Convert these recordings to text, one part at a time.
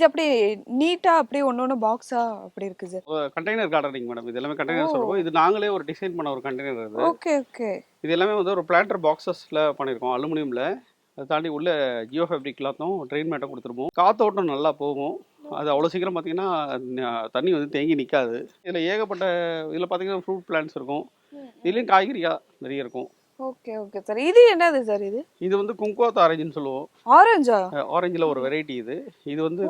இது அப்படியே நீட்டா அப்படியே ஒண்ணு பாக்ஸா அப்படி இருக்கு சார் கண்டெய்னர் கார்டனிங் மேடம் இது எல்லாமே. கண்டெய்னர் சொல்லுவோம் இது நாங்களே ஒரு டிசைன் பண்ண ஒரு கண்டெய்னர் இது ஓகே ஓகே இது எல்லாமே வந்து ஒரு பிளான்டர் பாக்ஸஸில் பண்ணியிருக்கோம் அலுமினியமில் அதை தாண்டி உள்ள ஜியோ ஃபேப்ரிக் கிளாத்தும் ட்ரெயின் மேட்டும் கொடுத்துருப்போம் காத்தோட்டம் நல்லா போகும். அது அவ்வளோ சீக்கிரம் பார்த்தீங்கன்னா தண்ணி வந்து தேங்கி நிற்காது இதில் ஏகப்பட்ட இதில் பார்த்தீங்கன்னா ஃப்ரூட் பிளான்ட்ஸ் இருக்கும். இதுலேயும் காய்கறியாக நிறைய இருக்கும். Okay okay sir. இது என்னது சார் இது? இது வந்து குங்குவாத் ஆரஞ்சுன்னு சொல்லுவோம். ஆரஞ்சா? ஆரஞ்சில் ஒரு வெரைட்டி இது. இது வந்து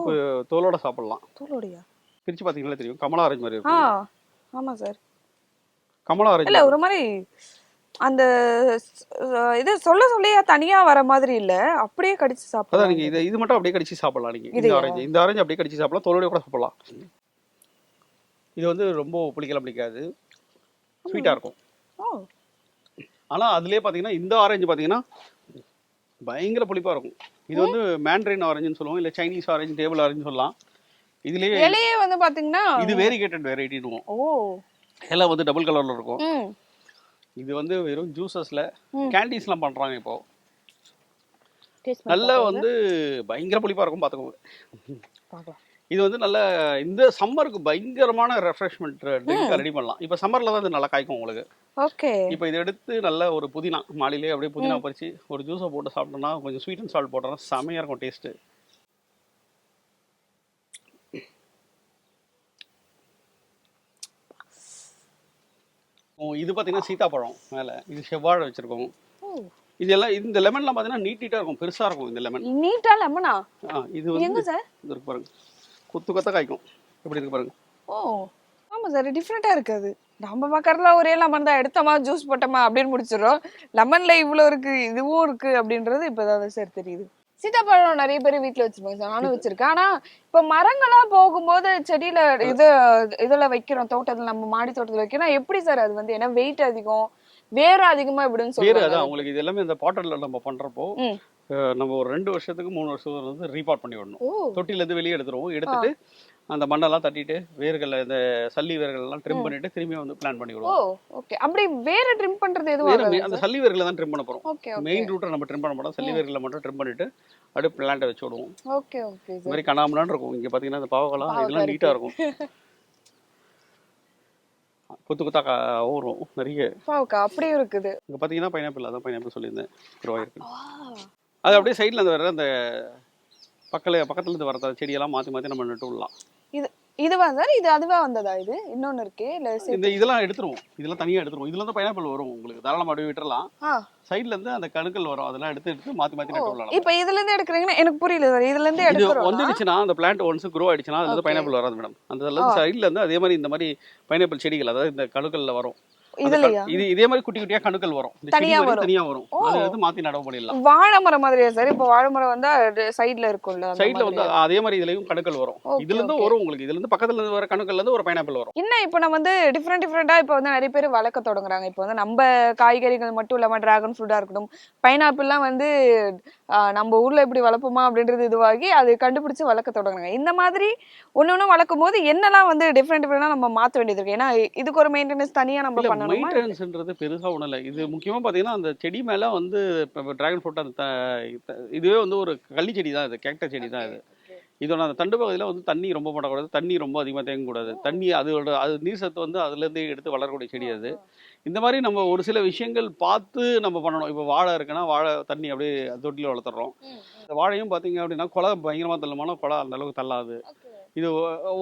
தோலோட சாப்பிடலாம். தோலோடையா? பிரித்து பார்த்தீங்கன்னா தெரியும்? கமலா ஆரஞ்சு மாதிரி இருக்கும். ஆமா சார். கமலா ஆரஞ்சு. இல்ல ஒரு மாதிரி அந்த இது சொல்ல சொல்லியா தனியா வர மாதிரி இல்ல. அப்படியே கடிச்சு சாப்பிடலாம். நீங்கள் இது இது மட்டும் அப்படியே கடிச்சு சாப்பிடலாம் நீங்கள் இந்த? ஆரஞ்சு இந்த ஆரஞ்சு அப்படியே கடிச்சு சாப்பிடலாம். தோலோட கூட சாப்பிடலாம். இது வந்து ரொம்ப புளிக்கலாம் பிடிக்காது. ஸ்வீட்டாக இருக்கும். ஓ. ஆனால் அதுலேயே பார்த்தீங்கன்னா இந்த ஆரஞ்சு பார்த்தீங்கன்னா பயங்கர புளிப்பாக இருக்கும். இது வந்து மேண்ட்ரின் ஆரஞ்சுன்னு சொல்லுவோம் இல்லை சைனீஸ் ஆரஞ்சு டேபிள் ஆரஞ்சு சொல்லலாம். இதுலேயே இலையே வந்து பாத்தீங்கன்னா இது வேரிகேட்டட் வெரைட்டின்னு ஓ. எல்லாம் வந்து டபுள் கலரில் இருக்கும். இது வந்து வெறும் ஜூசஸில். கேண்டீஸ்லாம் பண்ணுறாங்க இப்போ. நல்லா வந்து பயங்கர புளிப்பாக இருக்கும் பார்த்துக்கோங்க பார்க்கலாம் இது வந்து நல்ல இந்த சம்மருக்கு பயங்கரமான ரெஃப்ரெஷ்மெண்ட் ட்ரிங்க் ரெடி பண்ணலாம். இப்போ சம்மரில் தான் இது நல்லா காய்க்கும் உங்களுக்கு. ஓகே. இப்போ இதை எடுத்து நல்ல ஒரு புதினா மாடியிலே அப்படியே புதினா பறிச்சு ஒரு ஜூஸை போட்டு சாப்பிட்டோம்னா கொஞ்சம் ஸ்வீட் அண்ட் சால்ட் போட்டோம்னா செமையாக இருக்கும் டேஸ்ட்டு இது பார்த்தீங்கன்னா சீதாப்பழம் மேலே. இது செவ்வாழை வச்சுருக்கோம். இது எல்லாம் இந்த லெமன்லாம் பார்த்தீங்கன்னா நீட் நீட்டாக இருக்கும் பெருசாக இருக்கும் இந்த லெமன் நீட்டா லெமனா இது வந்து சார்? இது இருக்கு பாருங்க. கொத்து கொத்த காய்க்கும் எப்படி இருக்கு பாருங்க. ஓ ஆமா சார் டிஃப்ரெண்டா இருக்கு அது. நம்ம பார்க்கறதுல ஒரே லெமன் தான் எடுத்தோமா ஜூஸ் போட்டோமா அப்படின்னு முடிச்சிடுறோம். லெமன்ல இவ்வளோ இருக்கு இதுவும் இருக்கு அப்படின்றது இப்போதான் சார் தெரியுது. சீதாப்பழம் நிறைய பேர் வீட்ல வச்சிருப்பாங்க சார் நானும் வச்சிருக்கேன். ஆனா இப்ப மரங்களா போகும்போது செடியில இது இதுல வைக்கிறோம் தோட்டத்துல நம்ம மாடி தோட்டத்துல வைக்கிறோம் எப்படி சார் அது வந்து? ஏன்னா வெயிட் அதிகம் வேறு அதிகமா இப்படின்னு சொல்லுவாங்க அதான் உங்களுக்கு இது எல்லாமே இந்த பாட்டில் நம்ம பண்ணுறப்போ ம். நம்ம ஒரு ரெண்டு வருஷத்துக்கு மூணு வருஷத்துக்கு வந்து ரீபாட் பண்ணி விடணும். தொட்டிலேருந்து வெளியே எடுத்துருவோம். எடுத்துட்டு அந்த மண்ணெல்லாம் தட்டிட்டு வேர்கள் இந்த சல்லி வேர்கள் எல்லாம் ட்ரிம் பண்ணிட்டு திரும்பி வந்து பிளான் பண்ணி விடுவோம். ஓகே அப்படி வேற ட்ரிம் பண்றது எதுவும் வேறு அந்த? சல்லி வேர்களை தான் ட்ரிம் பண்ண ஓகே மெயின் ரூட்டை நம்ம ட்ரிம் பண்ண மாட்டோம் சல்லி வேர்களை மட்டும் ட்ரிம் பண்ணிட்டு அப்படியே பிளான்ட்டை வச்சு விடுவோம். ஓகே ஓகே இந்த மாதிரி கண்ணாமலான்னு இருக்கும். இங்கே பார்த்தீங்கன்னா இந்த பாவக்காய் இதெல்லாம் இருக்கு. இருக்கும். கொத்து கொத்தா வரும். நிறைய. பாவுக்கா அப்படியும் இருக்குது. இங்கே பார்த்தீங்கன்னா பைனாப்பிள் அதான் பைனாப்பிள் சொல்லியிருந்தேன். இருக்கு. ஆ, அது அப்படியே சைடில் அந்த வர அந்த பக்கத்துல பக்கத்துல இருந்து வர செடியெல்லாம் மாற்றி மாற்றி நம்ம நட்டு விடலாம். இது இதுவா சார் இது அதுவா வந்ததா இது? இன்னொன்னு இருக்கே இல்ல இந்த இதெல்லாம் எடுத்துருவோம். இதெல்லாம் தனியாக எடுத்துருவோம். இதுல இருந்து பைனாப்பிள் வரும் உங்களுக்கு. தாராளமாக அப்படியே விட்டுறலாம். சைடுல இருந்து அந்த கணுக்கள் வரும். அதெல்லாம் எடுத்து எடுத்து மாற்றி ஓ, நட்டு விடலாம் இப்ப இதுல இருந்து எடுக்கிறீங்கன்னா எனக்கு புரியல சார். இதுல இருந்து எடுக்கிறோம் வந்துடுச்சுன்னா அந்த பிளான்ட் ஒன்ஸ் க்ரோ ஆயிடுச்சுன்னா அதுல இருந்து. பைனாப்பிள் வராது மேடம் அந்த இருந்து சைடுல இருந்து அதே மாதிரி இந்த மாதிரி பைனாப்பிள் செடிகள் அதாவது இந்த கணுக்கள்ல வரும். இதுலயா? இது இதே மாதிரி குட்டி குட்டியா கணுக்கள் வரும். தனியா வரும். தனியா வரும். அதை மாத்தி நடவு பண்ணிடலாம் வாழை மரம் மாதிரியா சார் இப்ப வாழை மரம் வந்து சைடுல இருக்கும்ல அந்த சைடுல வந்து? அதே மாதிரி இதுலயும் கணுக்கள் வரும். இதுல இருந்து. வரும் உங்களுக்கு. இதுல இருந்து பக்கத்துல இருந்து வர கணுக்கள்ல இருந்து ஒரு பைனாப்பிள் வரும். என்ன இப்ப நம்ம வந்து டிஃப்ரெண்ட் டிஃப்ரெண்டா இப்ப வந்து நிறைய பேர் வளர்க்க தொடங்குறாங்க. இப்ப வந்து நம்ம காய்கறிகள் மட்டும் இல்லாம டிராகன் ஃப்ரூட்டா இருக்கட்டும் பைனாப்பிள்லாம் வந்து நம்ம ஊர்ல எப்படி வளர்ப்போமா அப்படின்றது இதுவாகி அது கண்டுபிடிச்சு வளர்க்க தொடங்குறாங்க. இந்த மாதிரி ஒண்ணு ஒண்ணு வளர்க்கும் போது என்னெல்லாம் வந்து டிஃப்ரெண்ட் டிஃப்ரெண்டா நம்ம மாத்த வேண்டியது இருக்கு? ஏன்னா இதுக்கு ஒரு மெயின்டெனன்ஸ் தனியா நம்ம மெயின்டெனன்ஸ்ன்றது பெருசா ஒண்ணும் இல்ல. இது முக்கியமா பாத்தீங்கன்னா அந்த செடி மேல வந்து இப்போ டிராகன் ஃப்ரூட் அந்த இதுவே வந்து ஒரு கள்ளி செடி தான் இது கேக்டர் செடி தான் இது இதோட அந்த தண்டு பகுதியில் வந்து தண்ணி ரொம்ப போடக்கூடாது. தண்ணி ரொம்ப அதிகமாக தேங்கக்கூடாது. தண்ணி அதோட அது நீர் சத்து வந்து அதுலேருந்து எடுத்து வளரக்கூடிய செடி அது. இந்த மாதிரி நம்ம ஒரு சில விஷயங்கள் பார்த்து நம்ம பண்ணணும். இப்போ வாழை இருக்குன்னா வாழை தண்ணி அப்படியே தொட்டியில் வளர்த்துறோம். இந்த வாழையும் பார்த்தீங்க அப்படின்னா குலை பயங்கரமாக தள்ளுமானா குலை அந்த அளவுக்கு தள்ளாது. இது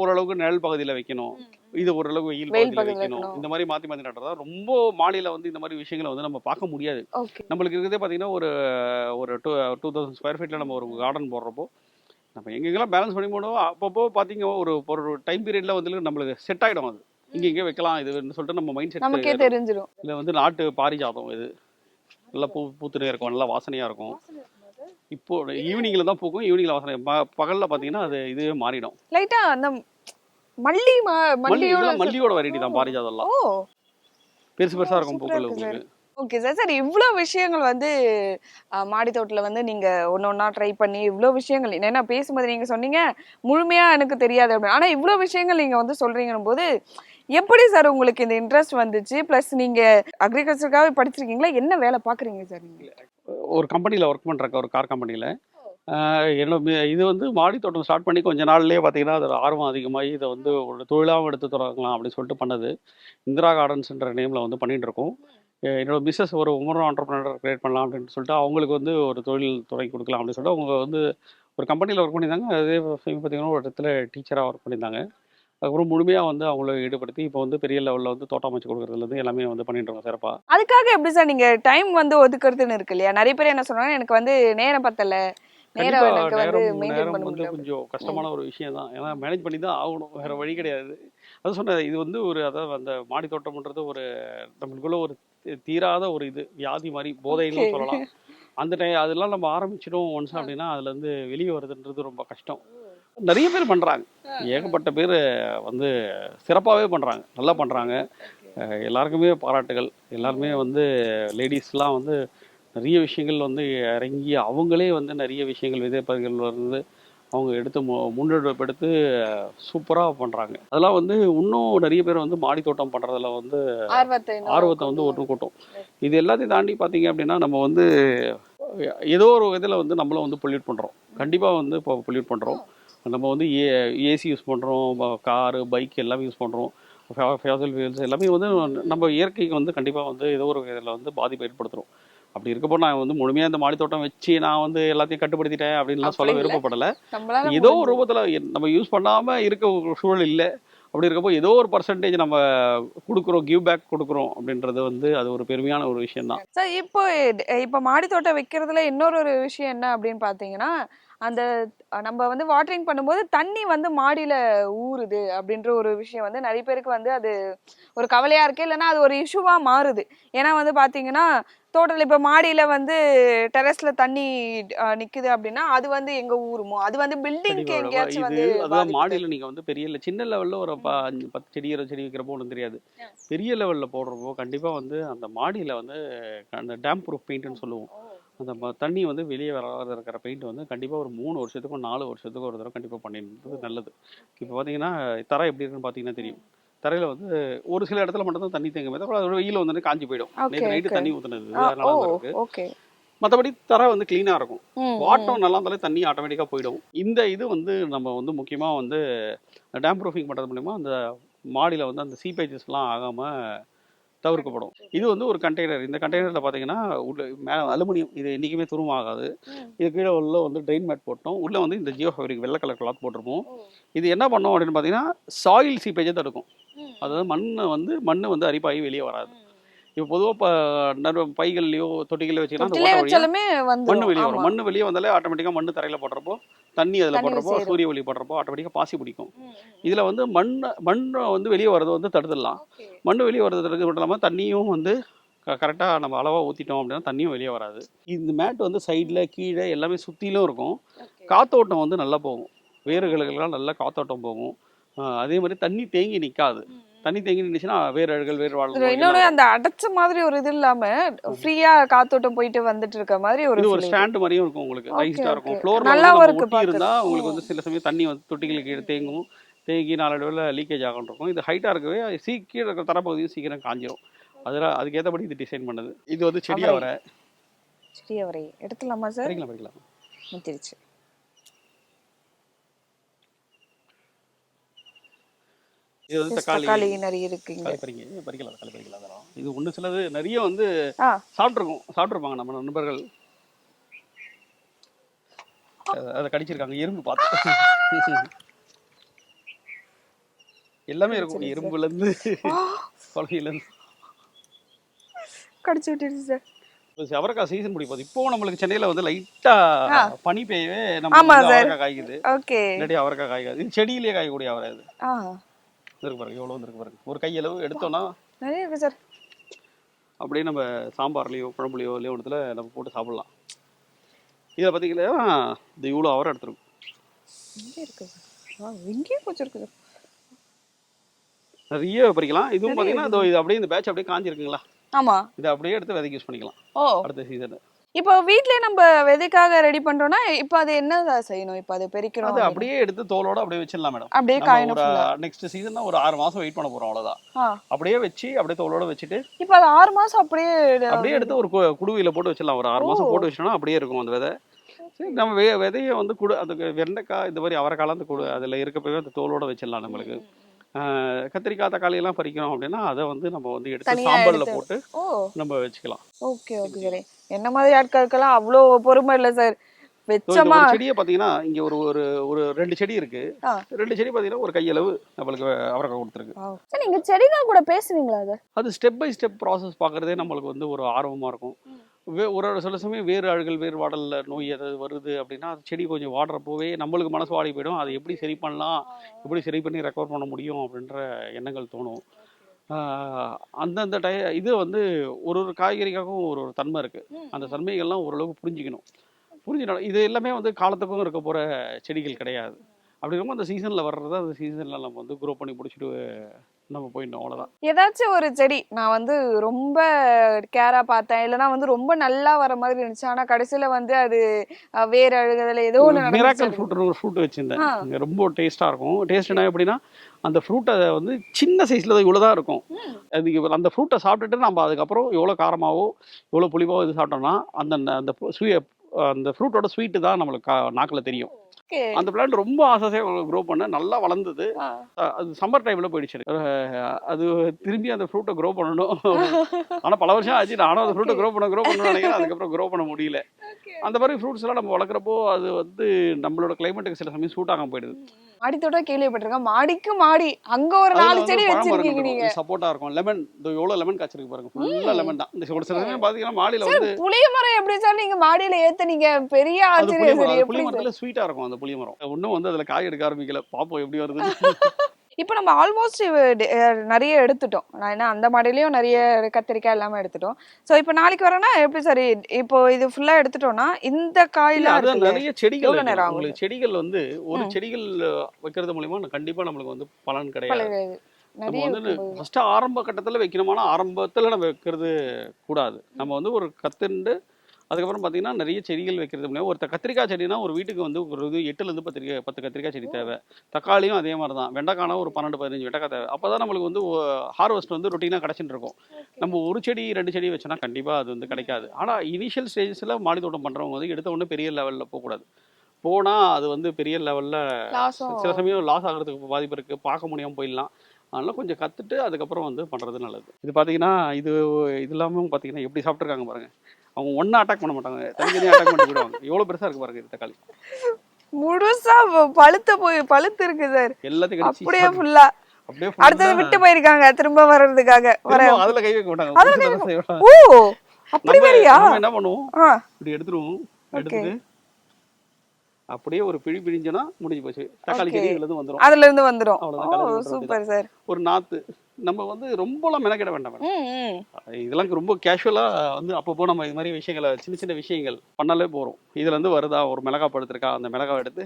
ஓரளவுக்கு நிழல் பகுதியில் வைக்கணும். இது ஓரளவுக்கு வெயில் பகுதியில் வைக்கணும். இந்த மாதிரி மாற்றி மாற்றி நட்டுறதா ரொம்ப மாடியில் வந்து இந்த மாதிரி விஷயங்களை வந்து நம்ம பார்க்க முடியாது. நம்மளுக்கு இருக்கிறதே பார்த்தீங்கன்னா ஒரு ஒரு டூ டூ தௌசண்ட் ஸ்கொயர் ஃபீட்டில் நம்ம ஒரு கார்டன் போடுறப்போ நம்ம எங்கெங்கெல்லாம் பேலன்ஸ் பண்ணி போடுவோம் அப்பப்போ பார்த்தீங்க ஒரு ஒரு டைம் பீரியடில் வந்து நம்மளுக்கு செட் ஆகிடும் அது. இங்கே இங்கே வைக்கலாம் இதுன்னு சொல்லிட்டு நம்ம மைண்ட் நமக்கே செட் தெரிஞ்சிடும் இதில் வந்து நாட்டு பாரிஜாதம் இது. நல்லா பூ பூத்துனே இருக்கும் நல்லா வாசனையாக இருக்கும். இப்போ ஈவினிங்கில் தான் பூக்கும் ஈவினிங்கில் வாசனை. பகல்ல பார்த்தீங்கன்னா அது இதுவே மாறிடும். லைட்டா அந்த மல்லி மல்லியோட மல்லியோட வெரைட்டி தான் பாரிஜாதம்லாம். ஓ. பெருசு பெருசாக இருக்கும் பூக்கள் உங்களுக்கு. Okay sir. சார் இவ்வளோ விஷயங்கள் வந்து மாடி தோட்டத்தில் வந்து நீங்கள் ஒன்று ஒன்றா ட்ரை பண்ணி இவ்வளோ விஷயங்கள் ஏன்னா பேசும்போது நீங்கள் சொன்னீங்க முழுமையாக எனக்கு தெரியாது அப்படின்னு. ஆனால் இவ்வளோ விஷயங்கள் நீங்கள் வந்து சொல்கிறீங்கன்னும் போது எப்படி சார் உங்களுக்கு இந்த இன்ட்ரெஸ்ட் வந்துச்சு? ப்ளஸ் நீங்கள் அக்ரிகல்ச்சருக்காகவே படிச்சிருக்கீங்களா? என்ன வேலை பார்க்குறீங்க சார் நீங்கள் ஒரு கம்பெனியில் ஒர்க் பண்ணுறக்க ஒரு கார் கம்பெனியில் என்னோட இது வந்து மாடி தோட்டம் ஸ்டார்ட் பண்ணி கொஞ்ச நாள்லேயே பார்த்தீங்கன்னா அதில் ஆர்வம் அதிகமாகி இதை வந்து ஒரு தொழிலாகவும் எடுத்து தொடங்கலாம் அப்படின்னு சொல்லிட்டு பண்ணது. இந்திரா கார்டன்ஸ்ன்ற நேமில் வந்து பண்ணிகிட்ருக்கோம் இருக்கோம். என்னோட பிஸ்னஸ் ஒரு உமர் ஆண்டர்பிரினர் கிரியேட் பண்ணலாம் அப்படின்னு சொல்லிட்டு அவங்களுக்கு வந்து ஒரு தொழில் தொடங்கி கொடுக்கலாம் அப்படின்னு சொல்லிட்டு அவங்க வந்து ஒரு கம்பெனியில் ஒர்க் பண்ணியிருந்தாங்க. அதே பார்த்தீங்கன்னா ஒரு இடத்துல டீச்சராக ஒர்க் பண்ணியிருந்தாங்க. அதுக்கப்புறம் முழுமையாக வந்து அவங்கள ஈடுபடுத்தி இப்போ வந்து பெரிய லெவலில் வந்து தோட்டம் அமைச்சு கொடுக்குறதுலேருந்து எல்லாமே வந்து பண்ணிட்டு இருக்கோம் சிறப்பாக அதுக்காக எப்படி சார் நீங்க டைம் வந்து ஒதுக்குறதுன்னு இருக்கு இல்லையா? நிறைய பேர் என்ன சொன்னாங்க எனக்கு வந்து நேரம் பத்தல. கண்டிப்பா நேரம் வந்து கொஞ்சம் கஷ்டமான ஒரு விஷயம் தான். ஏன்னா மேனேஜ் பண்ணி தான் ஆகணும். வேற வழி கிடையாது. அது சொன்னேன் இது வந்து ஒரு அதாவது அந்த மாடி தோட்டம்ன்றது ஒரு நம்மளுக்குள்ள ஒரு தீராத ஒரு இது. வியாதி மாதிரி போதைன்னு. சொல்லலாம். அந்த டைம் அதெல்லாம் நம்ம ஆரம்பிச்சிடும் ஒன்ஸ் அப்படின்னா அதுல இருந்து வெளியே வருதுன்றது ரொம்ப கஷ்டம். நிறைய பேர் பண்றாங்க. ஏகப்பட்ட பேர் வந்து சிறப்பாகவே பண்றாங்க. நல்லா பண்றாங்க. எல்லாருக்குமே பாராட்டுகள். எல்லாருமே வந்து லேடிஸ்லாம் வந்து நிறைய விஷயங்கள் வந்து இறங்கி அவங்களே வந்து நிறைய விஷயங்கள் விதைப்பதிகள் வந்து அவங்க எடுத்து மு முன்னெடுப்பு எடுத்து சூப்பராக பண்ணுறாங்க அதெல்லாம் வந்து இன்னும் நிறைய பேர் வந்து மாடி தோட்டம் பண்ணுறதுல வந்து ஆர்வத்தை வந்து ஒன்று கூட்டும் இது எல்லாத்தையும் தாண்டி பார்த்தீங்க அப்படின்னா நம்ம வந்து ஏதோ ஒரு இதில் வந்து நம்மளும் வந்து பொல்யூட் பண்ணுறோம் கண்டிப்பாக வந்து இப்போ பொல்யூட் பண்ணுறோம் நம்ம வந்து ஏ ஏசி யூஸ் பண்ணுறோம் காரு பைக் எல்லாமே யூஸ் பண்ணுறோம் ஃபேசல் வீல்ஸ் எல்லாமே வந்து நம்ம இயற்கைக்கு வந்து கண்டிப்பாக வந்து ஏதோ ஒரு இதில் வந்து பாதிப்பு ஏற்படுத்துகிறோம் அப்படி இருக்கப்போ நான் வந்து முழுமையாக இந்த மாடி தோட்டம் வச்சு நான் வந்து எல்லாத்தையும் கட்டுப்படுத்திட்டேன் அப்படின்லாம் சொல்ல. விருப்பப்படலை. ஏதோ ஒரு ரூபத்தில் நம்ம யூஸ் பண்ணாமல் இருக்க சூழல் இல்லை. அப்படி இருக்கப்போ ஏதோ ஒரு பர்சன்டேஜ் நம்ம கொடுக்குறோம் கிவ் பேக் கொடுக்குறோம் அப்படின்றது வந்து அது ஒரு பெருமையான ஒரு விஷயம் தான் சார் இப்போ இப்போ மாடி தோட்டம் வைக்கிறதுல இன்னொரு ஒரு விஷயம் என்ன அப்படின்னு பார்த்தீங்கன்னா அந்த நம்ம வந்து வாட்டரிங் பண்ணும்போது தண்ணி வந்து மாடியில ஊறுது அப்படின்ற ஒரு விஷயம் வந்து நிறைய பேருக்கு வந்து அது ஒரு கவலையா இருக்கு இல்லைன்னா அது ஒரு இஷ்யூவா மாறுது. ஏன்னா வந்து பாத்தீங்கன்னா தோட்டத்தில் இப்போ மாடியில வந்து டெரஸ்ல தண்ணி அஹ், நிக்குது அப்படின்னா அது வந்து எங்க ஊருமோ? அது வந்து பில்டிங்க்கு எங்கேயாச்சும் வந்து அதான். மாடியில் நீங்கள் வந்து பெரிய இல்லை சின்ன லெவலில் ஒரு அஞ்சு பத்து செடி இருபது செடி வைக்கிறப்போ ஒன்றும் தெரியாது. பெரிய லெவலில் போடுறப்போ கண்டிப்பாக வந்து அந்த மாடியில் வந்து அந்த டேம் ப்ரூஃப் பெயிண்ட்னு சொல்லுவோம். அந்த தண்ணி வந்து வெளியே வராத இருக்கிற பெயிண்ட் வந்து கண்டிப்பாக ஒரு மூணு வருஷத்துக்கும் நாலு வருஷத்துக்கும் ஒரு தடவை கண்டிப்பாக பண்ணிடுறது நல்லது. இப்போ பார்த்தீங்கன்னா தரை எப்படி இருக்குன்னு பார்த்தீங்கன்னா தெரியும். தரையில் வந்து ஒரு சில இடத்துல மட்டும் தான் தண்ணி தேங்க அப்புறம் அதோட வெயில் வந்து காஞ்சி போயிடும். நேற்று நைட்டு. தண்ணி ஊற்றுனது ஆ, அதனால தான் இருக்கு மற்றபடி தரை வந்து க்ளீனாக இருக்கும். வாட்டம் நல்லா இருந்தாலே தண்ணி ஆட்டோமேட்டிக்காக போயிடும். இந்த இது வந்து நம்ம வந்து முக்கியமாக வந்து டேம் ப்ரூஃபிங் பண்ணுறது மூலிமா அந்த மாடியில் வந்து அந்த சீப்பேஜஸ்லாம் ஆகாமல் தவிர்க்கப்படும். இது வந்து ஒரு கண்டெய்னர் இந்த கண்டெய்னரில் பார்த்தீங்கன்னா உள்ள மேலே அலுமினியம். இது என்றைக்குமே துருவம் ஆகாது. இது கீழே உள்ள வந்து ட்ரெயின் மேட் போட்டோம். உள்ளே வந்து இந்த ஜியோ ஃபேப்ரிக் வெள்ளை கலர் கிளாத் போட்டிருப்போம். இது என்ன பண்ணோம் அப்படின்னு பார்த்தீங்கன்னா சாயில் சீப்பேஜை தடுக்கும். அதாவது மண்ணை வந்து மண் வந்து அரிப்பாகி வெளியே வராது. இப்போ பொதுவாக பைகள்லையோ தொட்டிகள்லையோ வச்சுக்கலாம் வந்து வெளியே வரும். மண்ணு வெளியே வந்தாலே ஆட்டோமேட்டிக்காக மண்ணு தரையில் போடுறப்போ தண்ணி அதில் போடுறப்போ. சூரிய ஒளி போடுறப்போ ஆட்டோமேட்டிக்காக பாசி பிடிக்கும். இதில் வந்து மண் மண்ணை வந்து வெளியே வர்றது வந்து தடுத்துடலாம். மண் வெளியே வர்றது தடுக்கிறது மட்டும் இல்லாமல் தண்ணியும் வந்து கரெக்டாக நம்ம அளவாக ஊற்றிட்டோம் அப்படின்னா தண்ணியும் வெளியே வராது. இந்த மேட் வந்து சைடில் கீழே எல்லாமே சுற்றிலும் இருக்கும். காத்தோட்டம் வந்து நல்லா போகும். வேர்களுக்கெல்லாம் நல்லா காத்தோட்டம் போகும். அதே மாதிரி தண்ணி தேங்கி நிற்காது தண்ணி தேங்கி நின்றுச்சுன்னா வேரழுகள் வேர் இதுல இன்னொன்னு அந்த அடைச்ச மாதிரி ஒரு இது இல்லாம ஃப்ரீயா காத்தோட்டம் போயிட்டு வந்துட்டு இருக்க மாதிரி ஒரு ஒரு. ஸ்டாண்ட் மாதிரியும் இருக்கும் உங்களுக்கு. ரைஸ்டா இருக்கும். நல்லாவும் வந்து இருக்கு இருந்தா. உங்களுக்கு. வந்து சில சமயம் தண்ணி வந்து தொட்டிகளுக்கு தேங்கும். தேங்கி நாளடைவில் லீக்கேஜ் ஆகும் இருக்கும். இது ஹைட்டா இருக்கவே சீ கீழே இருக்கிற தரப்பகுதியும் சீக்கிரம் காஞ்சிரும். அதில் அதுக்கேற்றபடி இது டிசைன் பண்ணது. இது வந்து செடி அவரை. சரி அவரை எடுத்துலாமா சார் பறிக்கலாம் பறிக்கலாம் முத்திருச்சு இது வந்து தக்காளி நிறைய இருக்கு இங்க தக்காளி பறிங்க பறிக்கலாம் தக்காளி பறிக்கலாம் அதெல்லாம். இது ஒன்று சிலது நிறைய வந்து சாப்பிட்ருக்கோம் சாப்பிட்ருப்பாங்க நம்ம நண்பர்கள். அத- கடிச்சிருக்காங்க எறும்பு பார்த்து எல்லாமே இருக்கும் சரி, சரி. எறும்புல இருந்து கொலையில இருந்து கடிச்சு விட்டுருச்சு சார். அவரைக்காய் சீசன் முடிப்போது இப்போ நம்மளுக்கு சென்னையில வந்து லைட்டா. பனி பெய்யவே நம்ம. அவரைக்காய் காய்க்குது. ஓகே. இல்லாட்டி அவரைக்காய் காய்க்காது. செடியிலேயே காய்க்கக்கூடிய அவரை இது. இருக்கு பாருங்க எவ்வளோ இருக்கு பாருங்க. ஒரு கையளவு எடுத்தோம்னா நிறைய இருக்கு சார். அப்படியே நம்ம சாம்பார்லேயோ குழம்புலையோ இல்லையோ இடத்துல நம்ம போட்டு சாப்பிடலாம். இதில் பார்த்தீங்கன்னா இது இவ்வளோ அவரை எடுத்துருக்கும். இங்கே இருக்கு சார். ஆ இங்கேயும் கொஞ்சம் இருக்கு சார். நிறைய பறிக்கலாம். இதுவும் பார்த்தீங்கன்னா இதோ அப்படியே இந்த பேட்ச் அப்படியே காஞ்சிருக்குங்களா? ஆமா. இதை அப்படியே எடுத்து விதைக்கு யூஸ் பண்ணிக்கலாம். ஓ. அடுத்த சீசன் இப்போ வீட்லயே நம்ம விதைக்காக ரெடி பண்றோம்னா இப்போ அது என்ன செய்யணும்? இப்போ அது பெரிக்கணும் அது? அப்படியே எடுத்து தோலோட அப்படியே வச்சிடலாம் மேடம் அப்படியே காயணும் நெக்ஸ்ட் சீசன் ஒரு ஆறு மாசம் வெயிட் பண்ண போறோம் அவ்வளவுதான். அப்படியே வச்சு அப்படியே தோலோட வச்சுட்டு இப்போ அது ஆறு மாசம் அப்படியே அப்படியே எடுத்து ஒரு குடுவையில போட்டு வச்சிடலாம். ஒரு ஆறு மாசம். போட்டு வச்சோம்னா அப்படியே இருக்கும் அந்த விதை. நம்ம வெ விதையை வந்து கொடு அதுக்கு வெண்டைக்காய் இந்த மாதிரி அவரைக்காய் அந்த கொடு அதில் இருக்கப்பவே அந்த தோலோட வச்சிடலாம் நம்மளுக்கு. கத்திரிக்காய் தக்காளி எல்லாம் பறிக்கிறோம் அப்படின்னா அதை வந்து நம்ம வந்து எடுத்து சாம்பல்ல. போட்டு நம்ம வச்சுக்கலாம். ஓகே ஓகே சரி. என்ன மாதிரி ஆட்களுக்கெல்லாம் அவ்வளோ பொறுமை இல்லை சார். வெச்சமா செடியை பார்த்தீங்கன்னா இங்க ஒரு ஒரு ஒரு ரெண்டு செடி இருக்கு. ரெண்டு செடி பார்த்தீங்கன்னா ஒரு கையளவு நம்மளுக்கு அவரைக்காய் கொடுத்துருக்கு. சார் நீங்க செடிகள் கூட பேசுவீங்களா அது அது ஸ்டெப் பை ஸ்டெப் ப்ராசஸ் பார்க்குறதே நம்மளுக்கு வந்து ஒரு ஆர்வமாக இருக்கும். வே ஒரு சில சமயம் வேறு அழுகல் வேறு வாடலில் நோய் ஏதாவது வருது அப்படின்னா அது செடி கொஞ்சம் வாடுறப்போவே நம்மளுக்கு மனசு வாடி போயிடும். அதை எப்படி சரி பண்ணலாம் எப்படி சரி பண்ணி ரெக்கவர் பண்ண முடியும் அப்படின்ற எண்ணங்கள் தோணும். அந்தந்த டய இது வந்து ஒரு ஒரு காய்கறிக்காகவும் ஒரு ஒரு தன்மை இருக்குது அந்த தன்மைகள்லாம் ஓரளவுக்கு புரிஞ்சுக்கணும். புரிஞ்சுக்கணும் இது எல்லாமே வந்து காலத்துக்கும் இருக்க போகிற செடிகள் கிடையாது. அப்படி இருக்கும் அந்த சீசனில் வர்றத அந்த சீசனில் நம்ம வந்து க்ரோ பண்ணி பிடிச்சிட்டு நம்ம போயிடணும் அவ்வளோதான் ஏதாச்சும் ஒரு செடி நான் வந்து ரொம்ப கேரா பார்த்தேன். இல்லைன்னா வந்து ரொம்ப நல்லா வர மாதிரி இருந்துச்சு. ஆனா கடைசியில வந்து அது வேர் அழுகுதல ஏதோ ஒண்ணு மிராக்கல் ஃப்ரூட் ஒரு ஃப்ரூட் வச்சிருந்தேன். ரொம்ப டேஸ்ட்டாக இருக்கும். டேஸ்ட்னா எப்படின்னா அந்த ஃப்ரூட்டை வந்து சின்ன சைஸில் தான் இவ்வளோ தான் இருக்கும் அது அந்த ஃப்ரூட்டை சாப்பிட்டுட்டு நம்ம அதுக்கப்புறம் எவ்வளோ காரமாவோ எவ்வளோ புளிப்பாவோ இது சாப்பிட்டோம்னா அந்த அந்த அந்த ஃப்ரூட்டோட ஸ்வீட்டு தான் நம்மளுக்கு நாக்கில் தெரியும். Okay. அந்த பிளான்ட் ரொம்ப ஆசையாக க்ரோ பண்ண நல்லா வளர்ந்தது. அது சம்மர் டைமில் போயிடுச்சு அது திரும்பி அந்த ஃப்ரூட்டை க்ரோ பண்ணணும். ஆனால் பல வருஷம் ஆச்சு. நானும் அந்த ஃப்ரூட்டை க்ரோ பண்ண க்ரோ பண்ணணும்னு நினைக்கிறேன். அதுக்கப்புறம் க்ரோ பண்ண முடியல. அந்த மாதிரி ஃப்ரூட்ஸ் எல்லாம் நம்ம வளர்க்குறப்போ அது வந்து நம்மளோட கிளைமேட்டுக்கு சில சமயம் சூட் ஆகாம போயிடுது. மாடித்தோட்டம் கேள்விப்பட்டிருக்கேன். மாடிக்கு மாடி. அங்க ஒரு நாலு செடி வச்சிருக்கீங்க நீங்க. சப்போர்ட்டா இருக்கும். லெமன் இந்த எவ்வளவு லெமன் காய்ச்சிருக்கு பாருங்க. ஃபுல்லா லெமன் தான். இந்த ஒரு சில சமயம் பாத்தீங்கன்னா மாடியில வந்து புளிய மரம் எப்படி சார் நீங்க மாடியில ஏத்துனீங்க? பெரிய ஆச்சரியம் புளிய மரத்துல ஸ்வீட்டா இருக்கும் அந்த புளிய மரம். இன்னும் வந்து அதுல காய் எடுக்க ஆரம்பிக்கல. பாப்போம் எப்படி வருது இப்போ நம்ம ஆல்மோஸ்ட் நிறைய எடுத்துட்டோம் நான் என்ன அந்த மாடியிலயும் நிறைய கத்திரிக்காய் எல்லாமே எடுத்துட்டோம் சோ இப்போ நாளைக்கு வரேன்னா எப்படி சரி இப்போ இது ஃபுல்லா எடுத்துட்டோம்னா இந்த இருக்குல்ல, நிறைய செடிகள் நேரம். ஆகும்? செடிகள் வந்து ஒரு. செடிகள் வைக்கிறது மூலியமா கண்டிப்பா நம்மளுக்கு வந்து பலன் கிடையாது. நம்ம வந்து. ஃபர்ஸ்ட் ஆரம்ப கட்டத்துல வைக்கணுமானா ஆரம்பத்துல நம்ம வைக்கிறது கூடாது நம்ம வந்து ஒரு கத்துண்டு அதுக்கப்புறம் பார்த்தீங்கன்னா நிறைய செடிகள் வைக்கிறது மூலியம் ஒரு கத்திரிக்காய் செடினா ஒரு வீட்டுக்கு வந்து ஒரு எட்டுலேருந்து பத்து கத்திரிக்காய் பத்து கத்திரிக்காய் செடி தேவை. தக்காளியும் அதே மாதிரி தான் வெண்டைக்கானா ஒரு பன்னெண்டு பதினஞ்சு வெண்டைக்காய் தேவை. அப்போ தான் நம்மளுக்கு வந்து ஹார்வெஸ்ட் வந்து ரொட்டீனாக கிடச்சிட்டு இருக்கும். நம்ம ஒரு செடி ரெண்டு செடி வச்சோன்னா கண்டிப்பாக அது வந்து கிடைக்காது. ஆனால் இனிஷியல் ஸ்டேஜஸில் மாடி தோட்டம் பண்ணுறவங்க வந்து எடுத்த உடனே பெரிய லெவலில் போகக்கூடாது. போனால் அது வந்து பெரிய லெவலில் சில சமயம் லாஸ் ஆகிறதுக்கு பாதிப்பு இருக்குது பார்க்க முடியாமல் போயிடலாம். அதனால கொஞ்சம் கற்றுட்டு அதுக்கப்புறம் வந்து பண்ணுறது நல்லது. இது பார்த்தீங்கன்னா இது இது இல்லாமல் பார்த்தீங்கன்னா எப்படி சாப்பிட்ருக்காங்க பாருங்க. அவங்க ஒன்றா அட்டாக் பண்ண மாட்டாங்க. தனித்தனியாக அட்டாக் பண்ணிட்டு போயிடுவாங்க. எவ்வளோ பெருசாக இருக்கு பாருங்க தக்காளி. முழுசா பழுத்து போய் பழுத்து இருக்கு சார் எல்லாத்தையும் கடிச்சு அப்படியே ஃபுல்லா அடுத்தது விட்டு போயிருக்காங்க திரும்ப வர்றதுக்காக. அதுல கை வைக்க மாட்டாங்க. ஓ அப்படி வேறியா என்ன பண்ணுவோம்? இப்படி எடுத்துருவோம். எடுத்துட்டு அப்படியே ஒரு பிழி பிழிஞ்சோன்னா முடிஞ்சு போச்சு. தக்காளி. செடி இதுல இருந்து வந்துடும் அதுல இருந்து வந்துரும். சூப்பர் சார் ஒரு நாத்து. நம்ம வந்து ரொம்பலாம் மெனக்கிட வேண்டாம் இதெல்லாம் ரொம்ப கேஷுவலா வந்து அப்பப்போ நம்ம இது மாதிரி விஷயங்களை சின்ன சின்ன விஷயங்கள் பண்ணாலே போறோம். இதுல இருந்து வருதா? ஒரு மிளகா படுத்திருக்கா அந்த மிளகாவை எடுத்து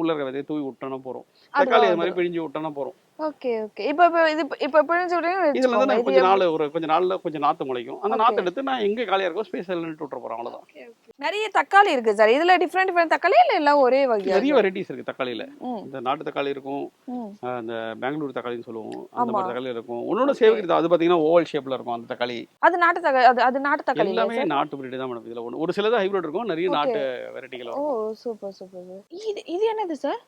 உள்ள இருக்க விதையை தூவி விட்டோம்னா போறோம். தக்காளி அது மாதிரி பிழிஞ்சு விட்டோம்னா போறோம். Okay okay. இப்போ இப்போ இது இப்போ பிழிஞ்சு விட்டீங்கன்னு இதுல இருந்து நான் நாள் ஒரு கொஞ்ச நாள்ல கொஞ்சம் நாத்து முளைக்கும். அந்த. நாத்து எடுத்து நான் எங்க காலியா இருக்கோ ஸ்பேஸ் நிட்டு விட்டுற போறோம் அவ்வளவுதான். நிறைய தக்காளி இருக்கு சார். இதுல டிஃப்ரெண்ட் டிஃப்ரெண்ட் தக்காளி இல்ல எல்லாம் ஒரே வகையா? நிறைய வெரைட்டிஸ் இருக்கு தக்காளியில. இந்த நாட்டு தக்காளி இருக்கும் அந்த பெங்களூர் தக்காளின்னு சொல்லுவோம். அந்த. மாதிரி தக்காளி இருக்கும். ஒன்னொன்னு சேவகிரி அது பாத்தீங்கன்னா ஓவல் ஷேப்ல இருக்கும் அந்த தக்காளி. அது நாட்டு தக்காளி அது அது நாட்டு தக்காளி எல்லாமே நாட்டு பிரீடு தான் மேடம் இதுல ஒண்ணு ஒரு சிலது ஹைபிரிட் இருக்கும் நிறைய. நாட்டு வெரைட்டிகள் ஓ சூப்பர் சூப்பர். இது இது என்னது சார்?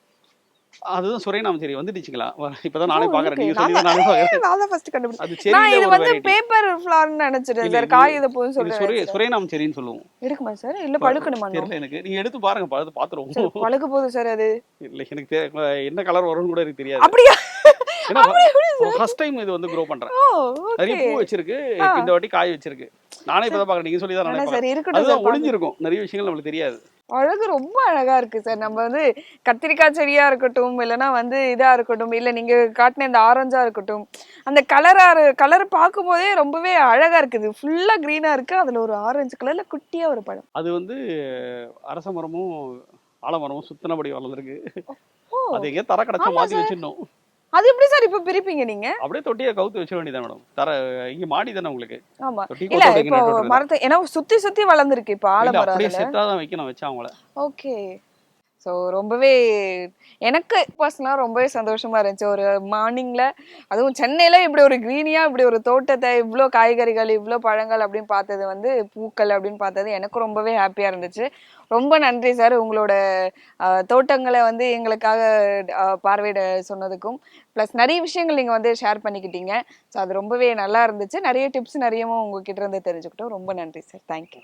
அதுதான் சுரைநாம சரி வந்துடுச்சுங்களா? இப்பதான் நானே பாக்குறேன். நீங்க சொல்லி நானே பாக்குறேன். நான் தான் ஃபர்ஸ்ட் கண்டுபிடிச்சேன்? நான் இது வந்து பேப்பர் ஃபிளார்னு நினைச்சிட்டேன் சார். காகித பூன்னு சுரை சொல்றேன் சுரைநாம செரின்னு சொல்லுவோம். இருக்குமா சார்? இல்ல பழுக்கணுமா? தெரியல எனக்கு. நீங்க எடுத்து பாருங்க பார்த்து சரி, பாத்துருவோம் பழுக்க போகுது சார் அது. இல்ல எனக்கு என்ன கலர் வரும்னு கூட எனக்கு தெரியாது. அப்படியா? ஃபர்ஸ்ட் டைம் இது வந்து க்ரோ பண்றேன். நிறைய பூ வச்சிருக்கு. இந்த வாட்டி காய் வச்சிருக்கு. நானே இப்பதான் பாக்குறேன். நீங்க சொல்லி தான் நானே பாக்குறேன். சரி அதுதான் சார் ஒளிஞ்சிருக்கும். நிறைய விஷயங்கள் நம்மளுக்கு தெரியாது. அழகு ரொம்ப அழகா இருக்கு சார். நம்ம வந்து கத்திரிக்காய் செடியா இருக்கட்டும் இல்லைன்னா வந்து இதா இருக்கட்டும் இல்ல நீங்க காட்டின இந்த ஆரஞ்சா இருக்கட்டும் அந்த கலரா கலர் பார்க்கும் போதே ரொம்பவே அழகா இருக்குது. ஃபுல்லா கிரீனா இருக்கு. அதுல ஒரு ஆரஞ்சு கலர்ல குட்டியா ஒரு பழம். அது வந்து அரச மரமும் ஆலமரமும் சுத்தினபடி வளர்ந்துருக்கு. அது எங்கேயா தர கிடைச்சா மாத்தி வச்சிடணும் அது எப்படி சார் இப்ப பிரிப்பீங்க நீங்க? அப்படியே தொட்டியை கவுத்து வச்சிட வேண்டியதான் மேடம். தர இங்க மாடி தானே உங்களுக்கு. ஆமா. இல்ல இப்போ. மரத்தை ஏன்னா சுத்தி சுத்தி வளர்ந்துருக்கு இப்ப ஆலமரம் அப்படியே செட்டா தான் வைக்கணும் வச்சா அவங்கள. ஓகே. ஸோ ரொம்பவே எனக்கு பர்சனலாக ரொம்பவே சந்தோஷமாக இருந்துச்சு. ஒரு மார்னிங்கில் அதுவும் சென்னையில் இப்படி ஒரு க்ரீனியாக இப்படி ஒரு தோட்டத்தை இவ்வளோ காய்கறிகள் இவ்வளோ பழங்கள் அப்படின்னு பார்த்தது வந்து பூக்கள் அப்படின்னு பார்த்தது எனக்கு ரொம்பவே ஹாப்பியாக இருந்துச்சு. ரொம்ப நன்றி சார் உங்களோட தோட்டங்களை வந்து எங்களுக்காக பார்வையிட சொன்னதுக்கும். ப்ளஸ் நிறைய விஷயங்கள் நீங்கள் வந்து ஷேர் பண்ணிக்கிட்டீங்க. ஸோ அது ரொம்பவே நல்லா இருந்துச்சு. நிறைய டிப்ஸ் நிறையவும் உங்ககிட்ட இருந்து தெரிஞ்சுக்கிட்டோம். ரொம்ப நன்றி சார் தேங்க்யூ